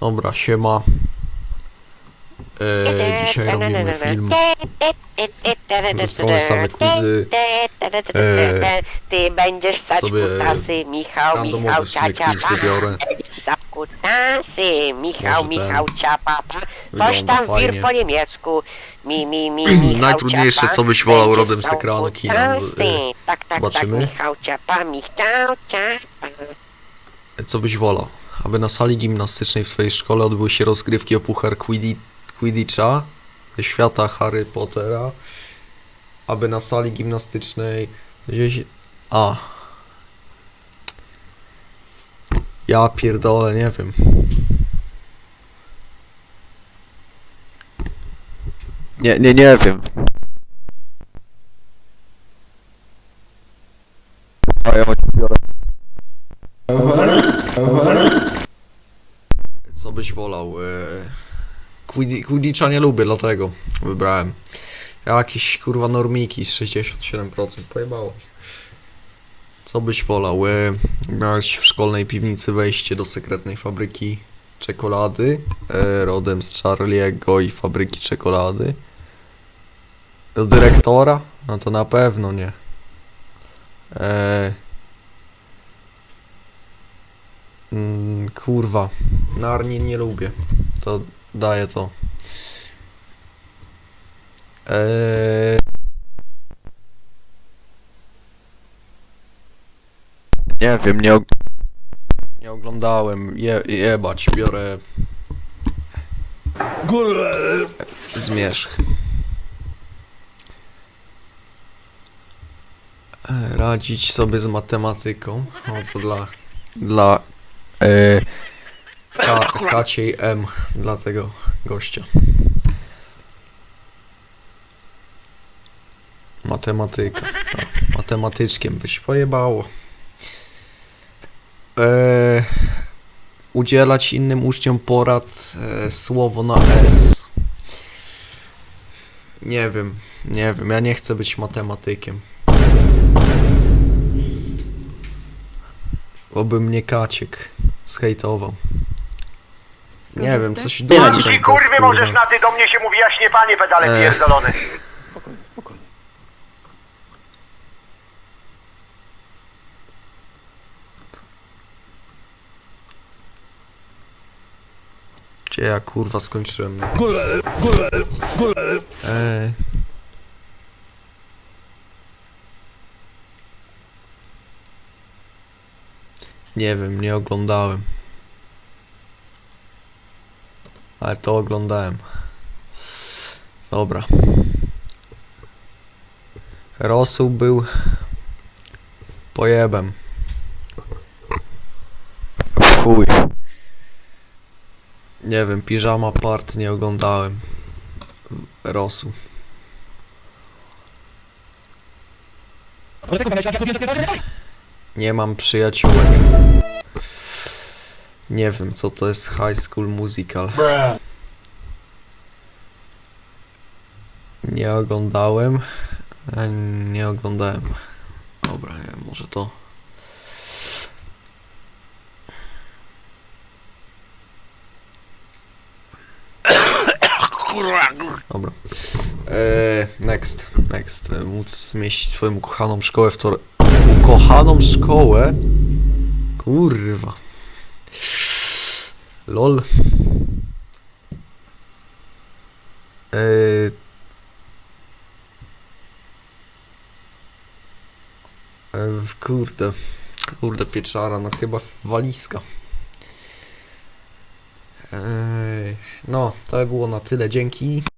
Dobra, siema. E, dzisiaj robimy film. Ze strony same quizy. E, Ty będziesz stać sobie kutasy, Michał, Michał, ciacia, wybiorę. Kutasy, Michał, Może ten Michał, ciapa, pa. Coś wygląda tam wir fajnie. po niemiecku. Mi, mi, mi, Michał, Najtrudniejsze, ciapa, co byś wolał rodem z ekranu kina, kutasy. e, Tak, tak, zobaczymy. tak, Michał, ciapa, Michał, ciapa. Co byś wolał? Aby na sali gimnastycznej w twojej szkole odbyły się rozgrywki o puchar Quiddi- Quidditcha ze świata Harry Pottera. Aby na sali gimnastycznej gdzieś... A. Ja pierdolę, nie wiem. Nie, nie, nie wiem. A ja biorę. Co byś wolał? E... Quiddi- Quidditcha nie lubię, dlatego wybrałem. Jakieś kurwa normiki, 67% pojebało. Co byś wolał? E... Miałeś w szkolnej piwnicy wejście do sekretnej fabryki czekolady, e... rodem z Charlie'ego i fabryki czekolady. Do dyrektora? No to na pewno nie. E... Mm, kurwa. Narni nie lubię. To daję to. Eee... Nie wiem, nie og... Nie oglądałem. Je, jebać, biorę. Zmierzch. E, Radzić sobie z matematyką. O, to dla. Dla. E, Ka, Kaciej M. Dla tego gościa. Matematyka. Tak, matematyczkiem byś pojebało. E, udzielać innym uczniom porad e, słowo na S. Nie wiem, nie wiem, ja nie chcę być matematykiem. Bo by mnie Kaciek zhejtował. Nie wiem, coś Nie, długi nie, ten Ci kurwy możesz kurwa. na ty do mnie się mówi jaśnie panie pedale E. pierdolony. Gdzie ja kurwa skończyłem? no? Eee. Nie wiem, nie oglądałem. Ale to oglądałem. Dobra. Rosół był pojebem. Chuj. Nie wiem, piżama part nie oglądałem. Rosół. Nie mam przyjaciółek. Nie wiem, co to jest High School Musical. Nie oglądałem. e, Nie oglądałem. Dobra, nie wiem, może to. Dobra. Eee, next, next. E, Móc zmieścić swoją ukochaną szkołę w tor... Ukochaną szkołę? Kurwa. Lol. Eee... E, kurde. Kurde pieczara, no chyba walizka. Eee, no, to było na tyle, dzięki.